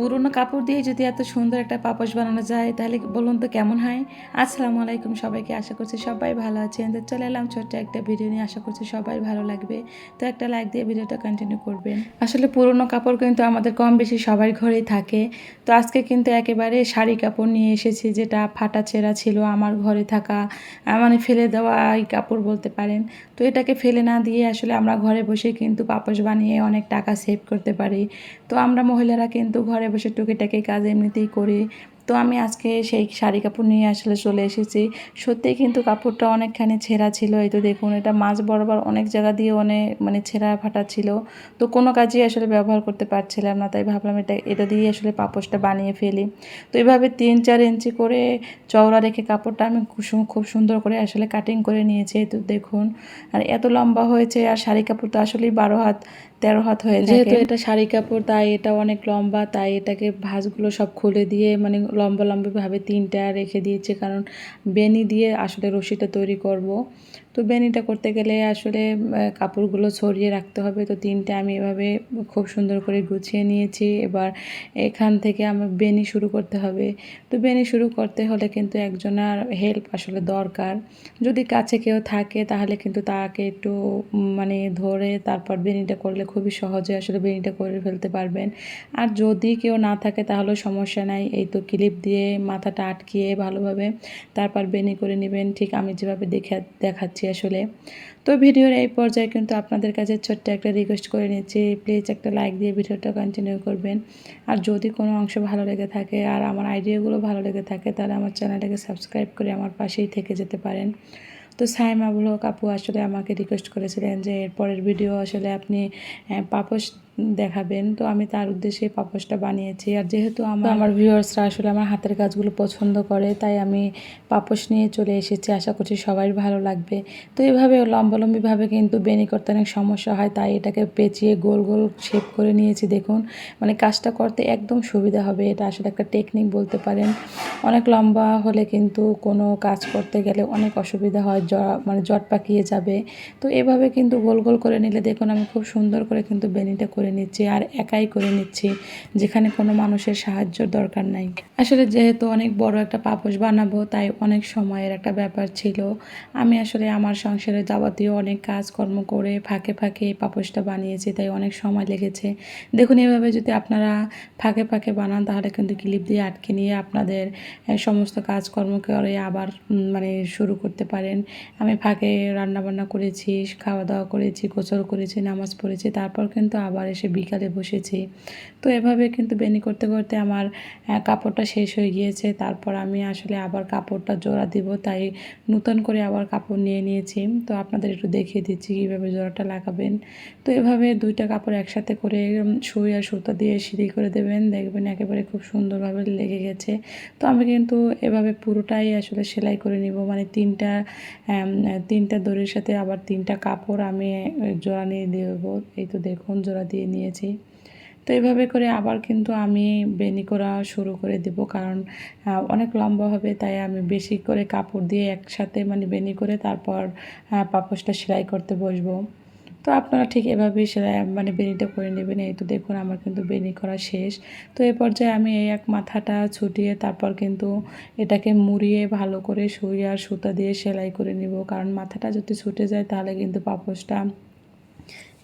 পুরনো কাপড় দিয়ে যদি এত সুন্দর একটা পাপোশ বানানো যায়, তাহলে বলুন তো কেমন হয়? আসসালামু আলাইকুম সবাইকে, আশা করছি সবাই ভালো আছেন। তো চলে এলাম ছোট্ট একটা ভিডিও নিয়ে, আশা করছি সবাই ভালো লাগবে। তো একটা লাইক দিয়ে ভিডিওটা কন্টিনিউ করবেন। আসলে পুরনো কাপড় কিন্তু আমাদের কম বেশি সবার ঘরেই থাকে। তো আজকে কিন্তু একেবারে শাড়ি কাপড় নিয়ে এসেছি, যেটা ফাটা ছেঁড়া ছিল আমার ঘরে থাকা মানে ফেলে দেওয়া এই কাপড় বলতে পারেন। তো এটাকে ফেলে না দিয়ে আসলে আমরা ঘরে বসে কিন্তু পাপোশ বানিয়ে অনেক টাকা সেভ করতে পারি। তো আমরা মহিলারা কিন্তু ঘরে বসে টুকিটাকি কাজ এমনিতেই করি। তো আমি আজকে সেই শাড়ি কাপড় নিয়ে আসলে চলে এসেছি। সত্যিই কিন্তু কাপড়টা অনেকখানি ছেঁড়া ছিল। এই তো দেখুন, এটা মাঝ বরাবর অনেক জায়গা দিয়ে অনেক মানে ছেঁড়া ফাটা ছিল। তো কোনো কাজেই আসলে ব্যবহার করতে পারছিলাম না। তাই ভাবলাম এটা এটা দিয়ে আসলে পাপোশটা বানিয়ে ফেলি। তো এইভাবে তিন চার ইঞ্চি করে চওড়া রেখে কাপড়টা আমি খুব সুন্দর করে আসলে কাটিং করে নিয়েছি। এই তো দেখুন, আর এত লম্বা হয়েছে। আর শাড়ি কাপড় তো আসলেই বারো হাত। তেরো হাত হয়ে যেহেতু এটা শাড়ি কাপড় তাই এটা অনেক লম্বা তাই এটাকে ভাঁজগুলো সব খুলে দিয়ে মানে লম্বা লম্বাভাবে তিনটা রেখে দিয়েছে। কারণ বেনি দিয়ে আসলে রশিটা তৈরি করব। তো বেনিটা করতে গেলে আসলে কাপড়গুলো ছড়িয়ে রাখতে হবে। তো তিনটা আমি এভাবে খুব সুন্দর করে গুছিয়ে নিয়েছি। এবার এখান থেকে আমার বেনি শুরু করতে হবে। তো বেনি শুরু করতে হলে কিন্তু একজনের হেল্প আসলে দরকার। যদি কাছে কেউ থাকে তাহলে কিন্তু তাকে একটু মানে ধরে তারপর বেনিটা করলে খুবই সহজে আসলে বেনিটা করে ফেলতে পারবেন। আর যদি কেউ না থাকে তাহলেও সমস্যা নাই। এই তো ক্লিপ দিয়ে মাথাটা আটকিয়ে ভালোভাবে তারপর বেনি করে নেবেন। ঠিক আমি যেভাবে দেখা, দেখাচ্ছি আসলে। তো ভিডিওর এই পর্যায়ে কিন্তু আপনাদের কাছে ছোট্ট একটা রিকোয়েস্ট করে নিচ্ছি। প্লিজ একটা লাইক দিয়ে ভিডিওটা কন্টিনিউ করবেন। আর যদি কোনো অংশ ভালো লেগে থাকে আর আমার আইডিয়াগুলো ভালো লেগে থাকে তাহলে আমার চ্যানেলটাকে সাবস্ক্রাইব করে আমার পাশেই থেকে যেতে পারেন। তো সাইমা ব্লগ আপু আসলে আমাকে রিকোয়েস্ট করেছিলেন যে এরপরের ভিডিও আসলে আপনি পাপোশ দেখাবেন। তো আমি তার উদ্দেশ্যে পাপোশটা বানিয়েছি। আর যেহেতু আমার আমার ভিউয়ার্সরা আসলে আমার হাতের কাজগুলো পছন্দ করে, তাই আমি পাপোশ নিয়ে চলে এসেছি। আশা করছি সবাই ভালো লাগবে। তো এইভাবে লম্বালম্বিভাবে কিন্তু বেনি করতে অনেক সমস্যা হয়, তাই এটাকে পেঁচিয়ে গোল গোল শেপ করে নিয়েছি, দেখুন। মানে কাজটা করতে একদম সুবিধা হবে, এটা আসলে একটা টেকনিক বলতে পারেন। অনেক লম্বা হলে কিন্তু কোনো কাজ করতে গেলে অনেক অসুবিধা হয়। জ মানে জট পাকিয়ে যাবে। তো এভাবে কিন্তু গোল গোল করে নিলে দেখুন আমি খুব সুন্দর করে কিন্তু বেনিটা করে নিচ্ছি আর একাই করে নিচ্ছি, যেখানে কোনো মানুষের সাহায্যর দরকার নাই। আসলে যেহেতু অনেক বড় একটা পাপোশ বানাবো, তাই অনেক সময়ের একটা ব্যাপার ছিল। আমি আসলে আমার সংসারে যাবতীয় অনেক কাজকর্ম করে ফাঁকে ফাঁকে এই পাপোশটা বানিয়েছি, তাই অনেক সময় লেগেছে। দেখুন, এভাবে যদি আপনারা ফাঁকে ফাঁকে বানান, তাহলে কিন্তু ক্লিপ দিয়ে আটকে নিয়ে আপনাদের সমস্ত কাজকর্ম করে আবার মানে শুরু করতে পারেন। আমি ফাঁকে রান্না বান্না করেছি খাওয়া দাওয়া করেছি, গোসল করেছি, নামাজ পড়েছি, তারপর কিন্তু আবার এসে বিকালে বসেছি। তো এভাবে কিন্তু বেনি করতে করতে আমার কাপড়টা শেষ হয়ে গিয়েছে। তারপর আমি আসলে আবার কাপড়টা জোড়া দিব, তাই নতুন করে আবার কাপড় নিয়ে নিয়েছি। তো আপনাদের একটু দেখিয়ে দিচ্ছি কীভাবে জোড়াটা লাগাবেন। তো এভাবে দুইটা কাপড় একসাথে করে সুই আর সুতো দিয়ে সিঁড়ি করে দেবেন। দেখবেন একেবারে খুব সুন্দরভাবে লেগে গেছে। তো আমি কিন্তু এভাবে পুরোটাই আসলে সেলাই করে নিব। মানে তিনটা তিনটা দড়ির সাথে আবার তিনটা কাপড় আমি জোড়া নিয়ে দেবো। এই তো দেখুন, জোড়া দিয়ে নিয়েছি। তো এইভাবে করে আবার কিন্তু আমি বেনি করা শুরু করে দেব। কারণ অনেক লম্বা হবে, তাই আমি বেশি করে কাপড় দিয়ে একসাথে মানে বেনি করে তারপর পাপোশটা সেলাই করতে বসবো। তো আপনারা ঠিক এভাবেই সেলাই মানে বেনিটা করে নেবেন। এই তো দেখুন আমার কিন্তু বেনি করা শেষ। তো এ পর্যায়ে আমি এই এক মাথাটা ছুটিয়ে তারপর কিন্তু এটাকে মুড়িয়ে ভালো করে সরিয়ে আর সুতা দিয়ে সেলাই করে নিব। কারণ মাথাটা যদি ছুটে যায় তাহলে কিন্তু পাপোশটা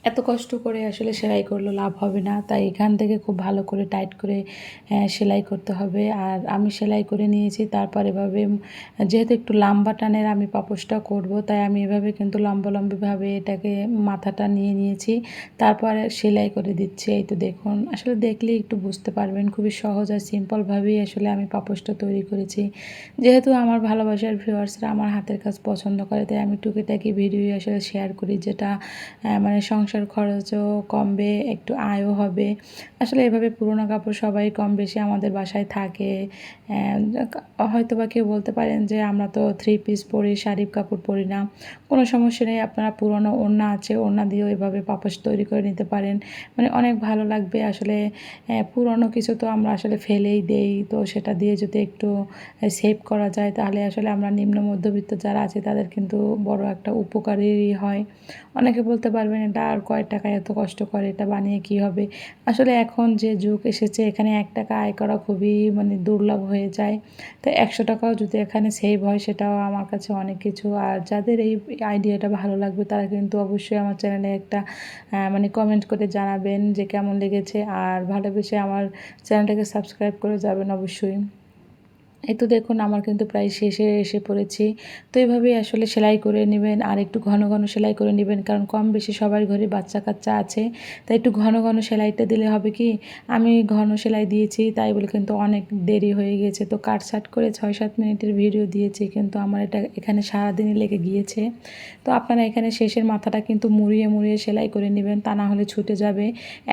এত কষ্ট করে আসলে সেলাই করলে, লাভ হবে না। তাই এখান থেকে খুব ভালো করে টাইট করে সেলাই করতে হবে। আর আমি সেলাই করে নিয়েছি, তারপর এভাবে, যেহেতু একটু লম্বা টানের আমি পাপোশটা করব, তাই আমি এভাবে কিন্তু লম্বা লম্বিভাবে এটাকে মাথাটা নিয়ে নিয়েছি। তারপর সেলাই করে দিচ্ছি, এই তো দেখুন। আসলে দেখলে একটু বুঝতে পারবেন, খুবই সহজ আর সিম্পলভাবেই আসলে আমি পাপোশটা তৈরি করেছি। যেহেতু আমার ভালোবাসার ভিউয়ার্সরা আমার হাতের কাজ পছন্দ করে, তাই আমি টুকিটাকি ভিডিও আসলে শেয়ার করি, যেটা মানে সংসার খরচও কমবে, একটু আয়ও হবে। আসলে এভাবে পুরোনো কাপড় সবাই কম বেশি আমাদের বাসায় থাকে। হয়তো বা কেউ বলতে পারেন যে আমরা তো থ্রি পিস পরি শাড়ি কাপড় পরি না। কোনো সমস্যা নেই, আপনারা পুরোনো ওড়না আছে, ওড়না দিয়েও এভাবে পাপোশ তৈরি করে নিতে পারেন। মানে অনেক ভালো লাগবে আসলে পুরনো কিছু তো আমরা আসলে ফেলেই দেই। তো সেটা দিয়ে যদি একটু সেভ করা যায়, তাহলে আসলে আমরা নিম্ন মধ্যবিত্ত যারা আছে, তাদের কিন্তু বড় একটা উপকারী হয়। অনেকে বলতে পারবেন এটা আর কয় টাকা এত কষ্ট করে, এটা বানিয়ে কি হবে? আসলে এখন যে যুগ এসেছে, এখানে এক টাকা আয় করা খুবই মানে দুর্লভ হয়ে যায়। তো একশো টাকাও যদি এখানে সেভ হয়, সেটাও আমার কাছে অনেক কিছু। আর যাদের এই আইডিয়াটা ভালো লাগবে, তারা কিন্তু অবশ্যই আমার চ্যানেলে একটা মানে কমেন্ট করে জানাবেন যে কেমন লেগেছে। আর ভালোবেসে আমার চ্যানেলটাকে সাবস্ক্রাইব করে যাবেন অবশ্যই। এই তো দেখুন, আমার কিন্তু প্রায় শেষে এসে পড়েছি। তো এইভাবেই আসলে সেলাই করে নেবেন, আর একটু ঘন ঘন সেলাই করে নেবেন, কারণ কম বেশি সবার ঘরে বাচ্চা কাচ্চা আছে। তাই একটু ঘন ঘন সেলাইটা দিলে হবে কি, আমি ঘন সেলাই দিয়েছি, তাই বলে কিন্তু অনেক দেরি হয়ে গিয়েছে তো কাট সাট করে ছয় সাত মিনিটের ভিডিও দিয়েছি, কিন্তু আমার এটা এখানে সারাদিনই লেগে গিয়েছে। তো আপনারা এখানে শেষের মাথাটা কিন্তু মুড়িয়ে মুড়িয়ে সেলাই করে নেবেন, তা না হলে ছুটে যাবে।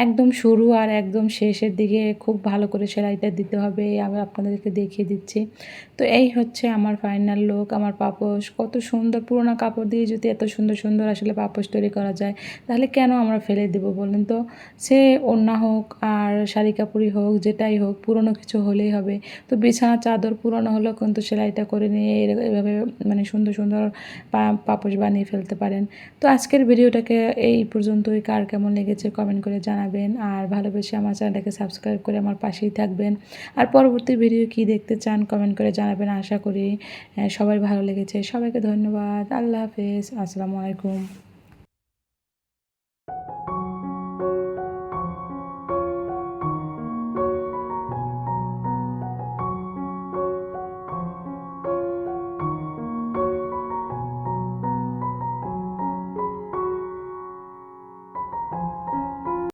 একদম শুরু আর একদম শেষের দিকে খুব ভালো করে সেলাইটা দিতে হবে আমি আপনাদেরকে দেখিয়ে দিচ্ছি। তো এই হচ্ছে আমার ফাইনাল লুক আমার পাপোশ। কত সুন্দর পুরোনো কাপড় দিয়ে যদি এত সুন্দর সুন্দর আসলে পাপোশ তৈরি করা যায়, তাহলে কেন আমরা ফেলে দেবো বলেন তো? সে ওড়না হোক আর শাড়ি কাপড়ই হোক, যেটাই হোক, পুরনো কিছু হলেই হবে। তো বিছানা চাদর পুরনো হলেও কিন্তু সেলাইটা করে নিয়ে এভাবে মানে সুন্দর সুন্দর পাপোশ বানিয়ে ফেলতে পারেন। তো আজকের ভিডিওটাকে এই পর্যন্তই। কার কেমন লেগেছে কমেন্ট করে জানাবেন। আর ভালোবেসে আমার চ্যানেলটাকে সাবস্ক্রাইব করে আমার পাশেই থাকবেন। আর পরবর্তী ভিডিও কি দেখতে চান কমেন্ট করে জানাবেন। আশা করি সবাই ভালো লেগেছে। সবাইকে ধন্যবাদ। আল্লাহ হাফেজ। আসসালামু আলাইকুম।